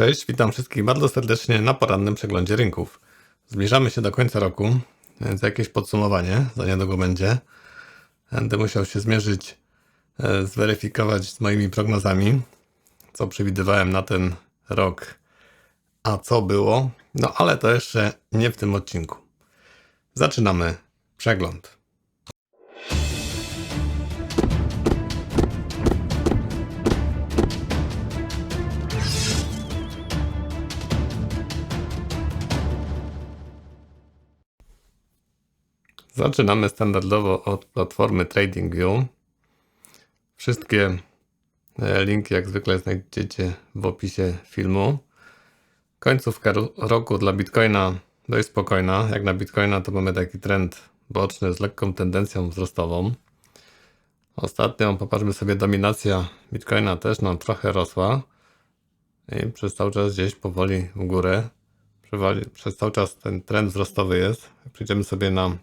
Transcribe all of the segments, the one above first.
Cześć, witam wszystkich bardzo serdecznie na porannym przeglądzie rynków. Zbliżamy się do końca roku, więc jakieś podsumowanie za niedługo będzie. Będę musiał się zmierzyć, e, zweryfikować z moimi prognozami, co przewidywałem na ten rok, a co było. No ale to jeszcze nie w tym odcinku. Zaczynamy przegląd. Zaczynamy standardowo od platformy TradingView. Wszystkie e, linki jak zwykle znajdziecie w opisie filmu. Końcówka ro- roku dla Bitcoina dość spokojna. Jak na Bitcoina to mamy taki trend boczny z lekką tendencją wzrostową. Ostatnio popatrzmy sobie, dominacja Bitcoina też nam trochę rosła i przez cały czas gdzieś powoli w górę. Przez cały czas ten trend wzrostowy jest. Przyjdziemy sobie na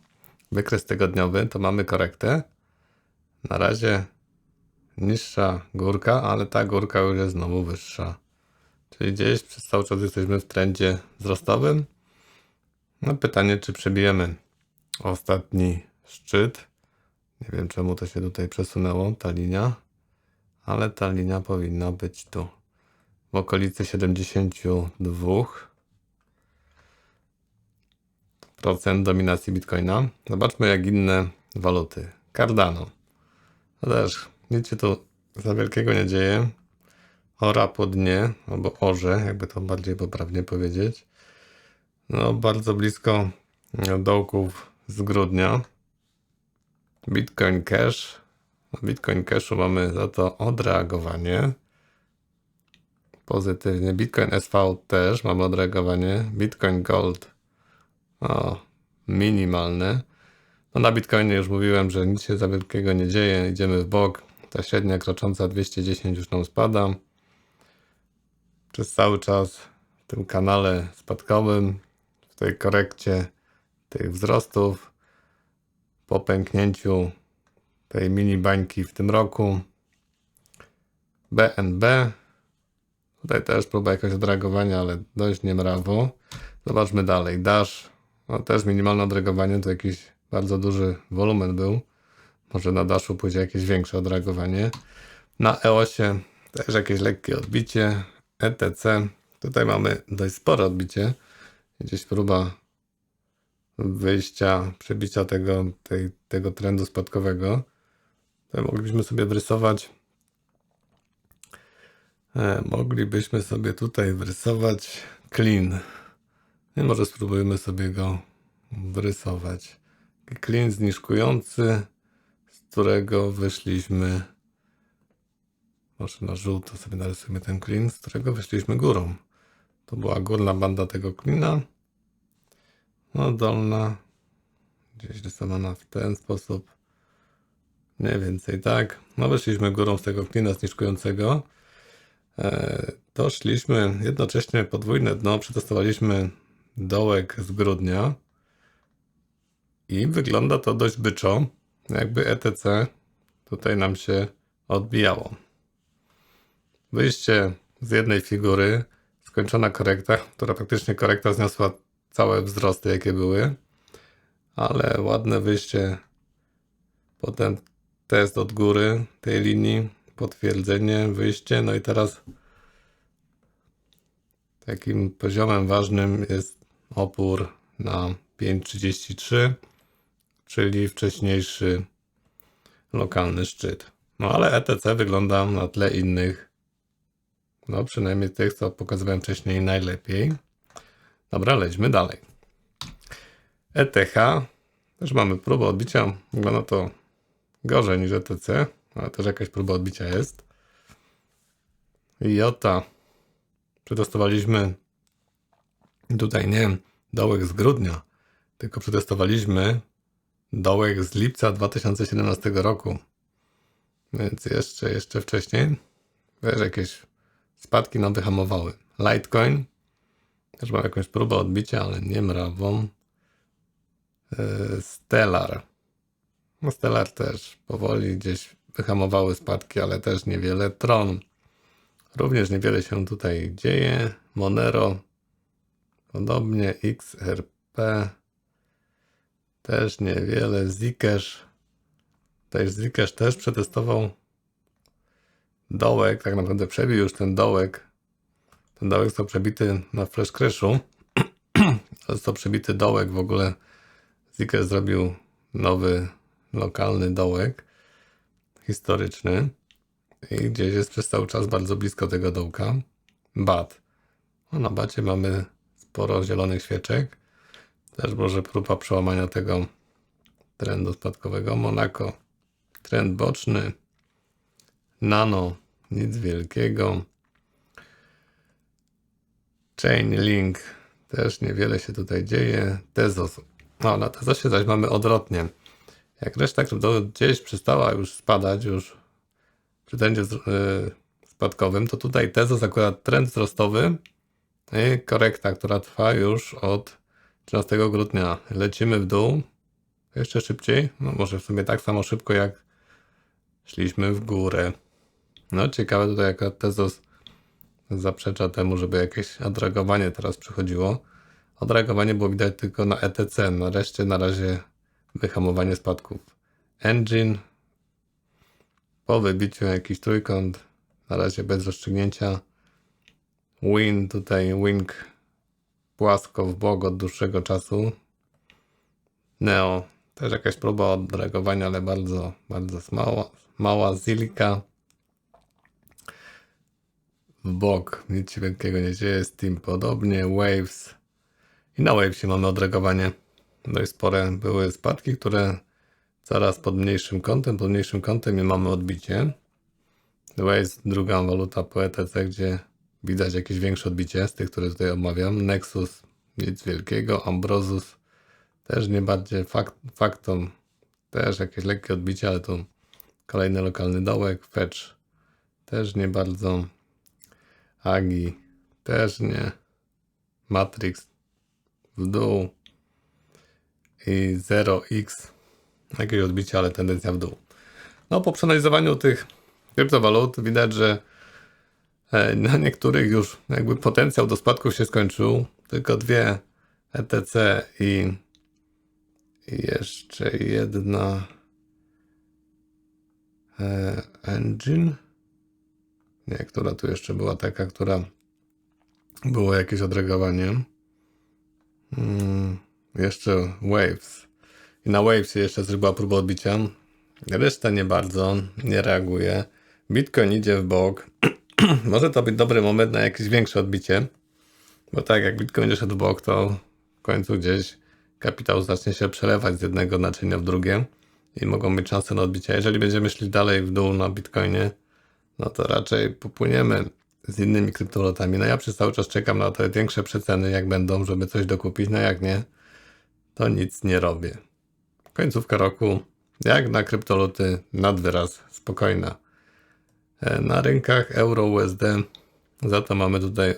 wykres tygodniowy, to mamy korektę. Na razie niższa górka, ale ta górka już jest znowu wyższa. Czyli gdzieś przez cały czas jesteśmy w trendzie wzrostowym. No pytanie, czy przebijemy ostatni szczyt. Nie wiem czemu to się tutaj przesunęło, ta linia, ale ta linia powinna być tu. W okolicy 72 procent dominacji Bitcoina. Zobaczmy jak inne waluty. Cardano. No też, nic się tu za wielkiego nie dzieje. Ora po dnie, albo orze, jakby to bardziej poprawnie powiedzieć. No, bardzo blisko dołków z grudnia. Bitcoin Cash. Na Bitcoin Cashu mamy za to odreagowanie. Pozytywnie. Bitcoin SV też mamy odreagowanie. Bitcoin Gold o, minimalne. No na Bitcoinie już mówiłem, że nic się za wielkiego nie dzieje. Idziemy w bok. Ta średnia krocząca 210 już nam spada. Przez cały czas w tym kanale spadkowym, w tej korekcie tych wzrostów, po pęknięciu tej mini bańki w tym roku. BNB. Tutaj też próba jakaś odreagowania, ale dość niemrawo. Zobaczmy dalej. Dash. No też minimalne odreagowanie to jakiś bardzo duży wolumen był. Może na Dashu pójdzie jakieś większe odreagowanie. Na EOSie też jakieś lekkie odbicie. ETC. Tutaj mamy dość spore odbicie. Gdzieś próba wyjścia, przebicia tego, tej, tego trendu spadkowego. Tutaj moglibyśmy sobie wrysować. E, moglibyśmy sobie tutaj wrysować clean. I może spróbujmy sobie go wrysować. Klin zniżkujący, z którego wyszliśmy. Może na żółto sobie narysujemy ten klin, z którego wyszliśmy górą. To była górna banda tego klina. No, dolna gdzieś rysowana w ten sposób. Mniej więcej tak. No, wyszliśmy górą z tego klina zniżkującego. E, to szliśmy jednocześnie podwójne dno, przetestowaliśmy dołek z grudnia i wygląda to dość byczo, jakby ETC tutaj nam się odbijało. Wyjście z jednej figury, skończona korekta, która praktycznie korekta zniosła całe wzrosty, jakie były, ale ładne wyjście, potem test od góry tej linii, potwierdzenie, wyjście, no i teraz takim poziomem ważnym jest opór na 5,33, czyli wcześniejszy lokalny szczyt. No ale ETC wygląda na tle innych, no przynajmniej tych, co pokazywałem wcześniej najlepiej. Dobra, lećmy dalej. ETH, też mamy próbę odbicia, wygląda to gorzej niż ETC, ale też jakaś próba odbicia jest. Jota, przetestowaliśmy tutaj nie dołek z grudnia, tylko przetestowaliśmy dołek z lipca 2017 roku. Więc jeszcze, jeszcze wcześniej. Wiesz, jakieś spadki nam wyhamowały. Litecoin. Też mam jakąś próbę odbicia, ale nie mrawą. Yy, Stellar. No Stellar też powoli gdzieś wyhamowały spadki, ale też niewiele. Tron Również niewiele się tutaj dzieje. Monero podobnie. XRP też niewiele. Zcash też Zcash też przetestował dołek. Tak naprawdę przebił już ten dołek. Ten dołek został przebity na flash crashu. Został przebity dołek w ogóle. Zcash zrobił nowy lokalny dołek historyczny i gdzieś jest przez cały czas bardzo blisko tego dołka. Bat. No, na bacie mamy sporo zielonych świeczek. Też może próba przełamania tego trendu spadkowego. Monaco. Trend boczny. Nano. Nic wielkiego. Chainlink. Też niewiele się tutaj dzieje. Tezos. No, na Tezosie zaś mamy odwrotnie. Jak reszta gdzieś przestała już spadać, już przy trendzie yy, spadkowym, to tutaj Tezos akurat trend wzrostowy korekta, która trwa już od 13 grudnia. Lecimy w dół. Jeszcze szybciej. No może w sumie tak samo szybko jak szliśmy w górę. No ciekawe tutaj jak Tezos zaprzecza temu, żeby jakieś odreagowanie teraz przychodziło. Odreagowanie było widać tylko na ETC, na reszcie na razie wyhamowanie spadków. Engine po wybiciu jakiś trójkąt, na razie bez rozstrzygnięcia. Win tutaj, wing płasko w bok od dłuższego czasu. Neo też jakaś próba odreagowania, ale bardzo, bardzo mała. Mała Zilika w bok, nic się wielkiego nie dzieje. Steam podobnie, Waves i na Wavesie mamy odreagowanie dość spore. Były spadki, które coraz pod mniejszym kątem, pod mniejszym kątem i mamy odbicie. Waves, druga waluta po ETC, gdzie widać jakieś większe odbicie z tych, które tutaj omawiam. Nexus, nic wielkiego. Ambrosus, też nie bardziej. Fakt, Faktom, też jakieś lekkie odbicie, ale tu kolejny lokalny dołek. Fetch, też nie bardzo. Agi, też nie. Matrix, w dół i 0x jakieś odbicie, ale tendencja w dół. No po przeanalizowaniu tych kryptowalut widać, że na niektórych już jakby potencjał do spadków się skończył. Tylko dwie ETC i, jeszcze jedna e, Engine. Nie, która tu jeszcze była taka, która było jakieś odreagowanie. Mm, jeszcze Waves. I na Wavesie jeszcze zrobiła próba odbicia. Reszta nie bardzo, nie reaguje. Bitcoin idzie w bok. Może to być dobry moment na jakieś większe odbicie. Bo tak, jak Bitcoin szedł w bok, to w końcu gdzieś kapitał zacznie się przelewać z jednego naczynia w drugie i mogą mieć szansę na odbicie. Jeżeli będziemy szli dalej w dół na Bitcoinie, no to raczej popłyniemy z innymi kryptowalutami. No ja przez cały czas czekam na te większe przeceny, jak będą, żeby coś dokupić. No jak nie, to nic nie robię. Końcówka roku, jak na kryptowaluty, nad wyraz spokojna. E, Na rynkach euro USD za to mamy tutaj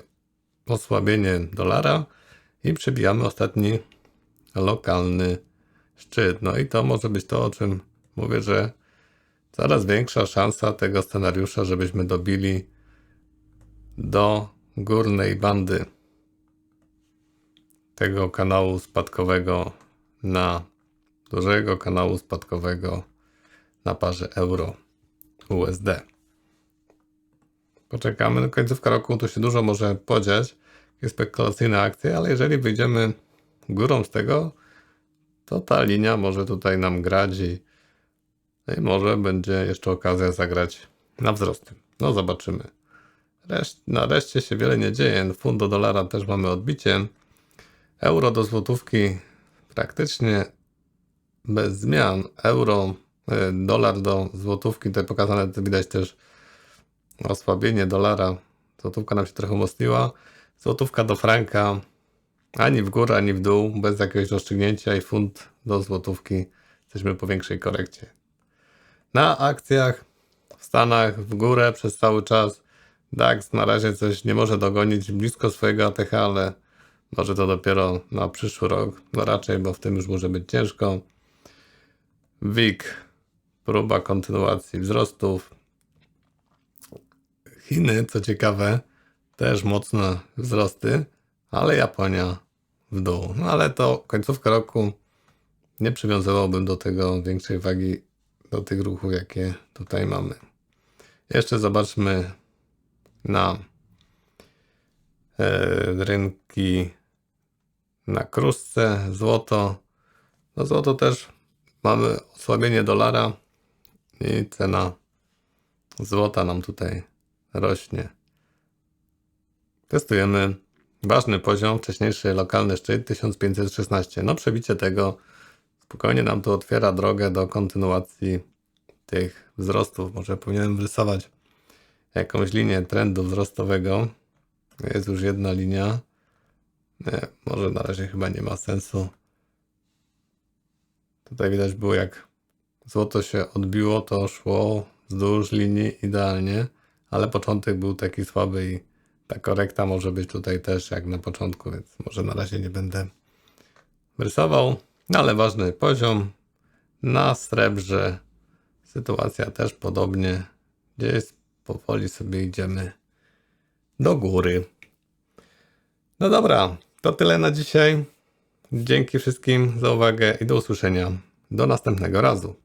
osłabienie dolara i przebijamy ostatni lokalny szczyt. No i to może być to, o czym mówię, że coraz większa szansa tego scenariusza, żebyśmy dobili do górnej bandy tego kanału spadkowego na dużego kanału spadkowego na parze euro USD. Poczekamy do końcówka roku, tu się dużo może podziać, jakieś spekulacyjne akcje, ale jeżeli wyjdziemy górą z tego, to ta linia może tutaj nam grać i, i może będzie jeszcze okazja zagrać na wzrost. No zobaczymy. Reszt, na reszcie się wiele nie dzieje. Fund do dolara też mamy odbicie. Euro do złotówki praktycznie bez zmian. Euro, e, dolar do złotówki, tutaj pokazane to widać też osłabienie dolara. Złotówka nam się trochę umocniła. Złotówka do franka ani w górę, ani w dół, bez jakiegoś rozstrzygnięcia i funt do złotówki. Jesteśmy po większej korekcie. Na akcjach w Stanach w górę przez cały czas. DAX na razie coś nie może dogonić blisko swojego ATH, ale może to dopiero na przyszły rok. No raczej, bo w tym już może być ciężko. WIG, próba kontynuacji wzrostów. Chiny, co ciekawe, też mocne wzrosty, ale Japonia w dół. No ale to końcówka roku nie przywiązywałbym do tego większej wagi, do tych ruchów, jakie tutaj mamy. Jeszcze zobaczmy na e, rynki na kruszce, złoto. No złoto też mamy osłabienie dolara i cena złota nam tutaj rośnie. Testujemy ważny poziom, wcześniejszy lokalny szczyt 1516. No przebicie tego spokojnie nam tu otwiera drogę do kontynuacji tych wzrostów. Może powinienem wyrysować jakąś linię trendu wzrostowego. Jest już jedna linia. Nie, może na razie chyba nie ma sensu. Tutaj widać było jak złoto się odbiło, to szło wzdłuż linii idealnie, ale początek był taki słaby i ta korekta może być tutaj też jak na początku, więc może na razie nie będę rysował, no ale ważny poziom. Na srebrze sytuacja też podobnie. Gdzieś powoli sobie idziemy do góry. No dobra, to tyle na dzisiaj. Dzięki wszystkim za uwagę i do usłyszenia. Do następnego razu.